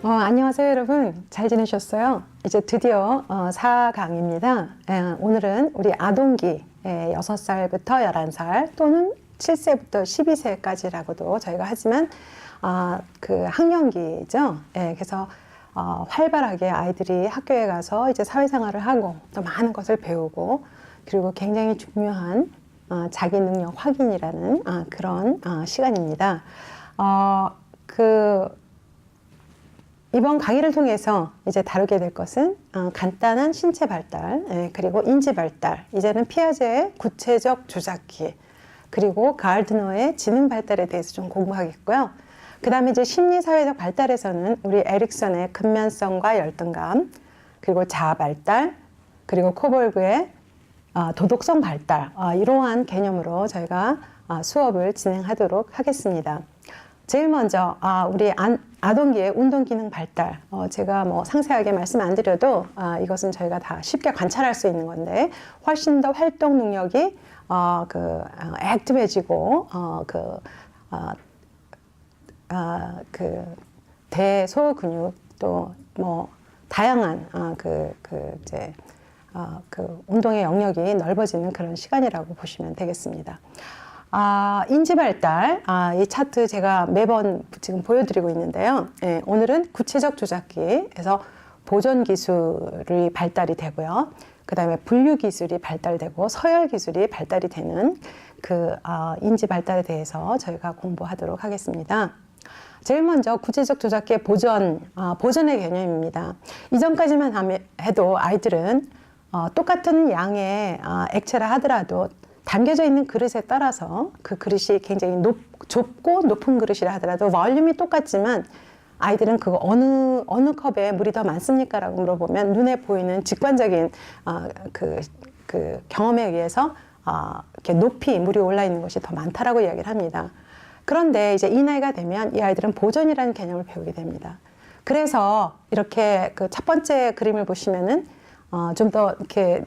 어, 안녕하세요, 여러분. 잘 지내셨어요? 이제 드디어 어, 4강입니다. 예, 오늘은 우리 아동기 예, 6살부터 11살 또는 7세부터 12세까지라고도 저희가 하지만 아, 그 학년기죠. 예, 그래서 어, 활발하게 아이들이 학교에 가서 이제 사회생활을 하고 또 많은 것을 배우고 그리고 굉장히 중요한 어, 자기 능력 확인이라는 아, 그런 아, 시간입니다. 어, 그 이번 강의를 통해서 이제 다루게 될 것은 어, 간단한 신체 발달 예, 그리고 인지 발달 이제는 피아제의 구체적 조작기 그리고 가르드너의 지능 발달에 대해서 좀 공부하겠고요. 그 다음에 이제 심리 사회적 발달에서는 우리 에릭슨의 근면성과 열등감 그리고 자아 발달 그리고 코볼그의 어, 도덕성 발달 어, 이러한 개념으로 저희가 어, 수업을 진행하도록 하겠습니다. 제일 먼저 아, 우리 안, 아동기의 운동 기능 발달 어, 제가 뭐 상세하게 말씀 안 드려도 아, 이것은 저희가 다 쉽게 관찰할 수 있는 건데 훨씬 더 활동 능력이 어, 그 어, 액티브해지고 어, 그 어, 아, 그 대소 근육 또 뭐 다양한 아, 그, 그 이제 아, 그 운동의 영역이 넓어지는 그런 시간이라고 보시면 되겠습니다. 아, 인지 발달. 아, 이 차트 제가 매번 지금 보여드리고 있는데요. 예, 오늘은 구체적 조작기에서 보존 기술이 발달이 되고요. 그 다음에 분류 기술이 발달되고 서열 기술이 발달이 되는 그 아, 인지 발달에 대해서 저희가 공부하도록 하겠습니다. 제일 먼저 구체적 조작기의 보존, 아, 보존의 개념입니다. 이전까지만 해도 아이들은 어, 똑같은 양의 아, 액체를 하더라도 담겨져 있는 그릇에 따라서 그 그릇이 굉장히 높, 좁고 높은 그릇이라 하더라도 볼륨이 똑같지만 아이들은 그거 어느 어느 컵에 물이 더 많습니까라고 물어보면 눈에 보이는 직관적인 아, 그, 그 경험에 의해서 아, 이렇게 높이 물이 올라 있는 것이 더 많다라고 이야기를 합니다. 그런데 이제 이 나이가 되면 이 아이들은 보존이라는 개념을 배우게 됩니다. 그래서 이렇게 그 첫 번째 그림을 보시면은 어, 좀 더 이렇게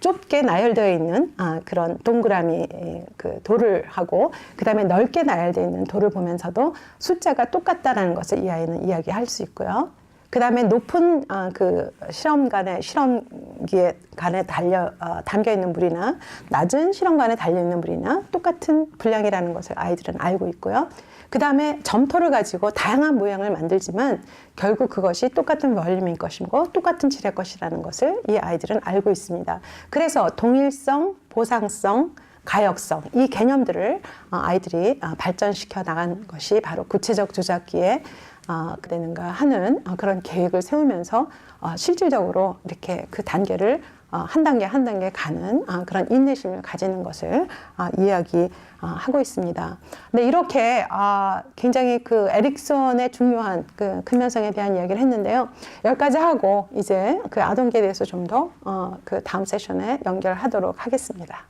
좁게 나열되어 있는 아, 그런 동그라미 에, 그 돌을 하고 그 다음에 넓게 나열되어 있는 돌을 보면서도 숫자가 똑같다라는 것을 이 아이는 이야기할 수 있고요. 그 다음에 높은 아, 그 실험관에 실험 기에 간에 달려 어, 담겨 있는 물이나 낮은 실험관에 달려 있는 물이나 똑같은 분량이라는 것을 아이들은 알고 있고요. 그 다음에 점토를 가지고 다양한 모양을 만들지만 결국 그것이 똑같은 볼륨인 것이고 똑같은 질의 것이라는 것을 이 아이들은 알고 있습니다. 그래서 동일성, 보상성, 가역성 이 개념들을 어, 아이들이 어, 발전시켜 나간 것이 바로 구체적 조작기에 어, 되는가 하는 어, 그런 계획을 세우면서 어, 실질적으로 이렇게 그 단계를 어, 한 단계 한 단계 가는 아, 그런 인내심을 가지는 것을 아, 이야기하고 있습니다. 근데 이렇게 아, 굉장히 그 에릭슨의 중요한 그 근면성에 대한 이야기를 했는데요. 여기까지 하고 이제 그 아동기에 대해서 좀더 어, 그 다음 세션에 연결하도록 하겠습니다.